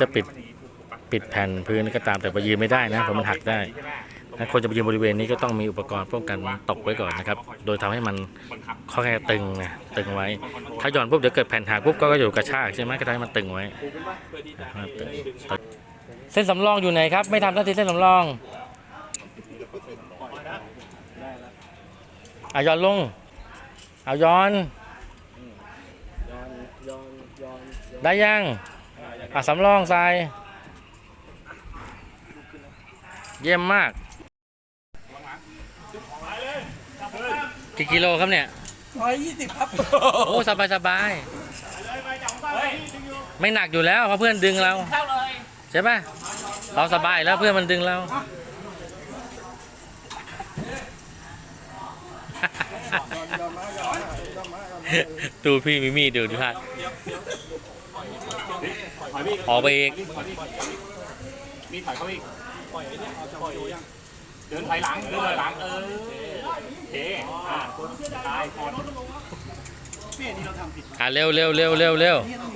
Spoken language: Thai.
จะปิดปิดแผ่นพื้นก็ตามแต่ไปยืนไม่ได้นะเพราะมันหักได้ถ้าคนจะไปยืนบริเวณนี้ก็ต้องมีอุปกรณ์ป้องกันตกไว้ก่อนนะครับ โดยทำให้มันค่อยๆตึงนะตึงไว้ ถ้าหย่อนปุ๊บเดี๋ยวเกิดแผ่นหักปุ๊บก็ก็อยู่กระชากใช่ไหมก็ทำให้มันตึงไว้นะครับตึงเส้นสำรองอยู่ไหนครับ ไม่ทำทันทีเส้นสำรองอะย้อนลง เอาย้อน ได้ยัง อะสำรองใส่เยี่ยมมาก กี่กิโลครับเนี่ยร้อยยี่สิบครับ โอ้สบายสบาย ไม่หนักอยู่แล้วเพราะเพื่อนดึงเราเข้าเลยใช่ป่ะเราสบายแล้วเพื่อนมันดึงเรา ดูพี่มิมี่ดูดิพา ออกไปอีกมีถอยเข้าอีกเดินถอยหลังเดินถอยหลังเออโอเคอ่าตายคนอะเร็วเร็วเร็วเร็วเร็วนี่ต้อง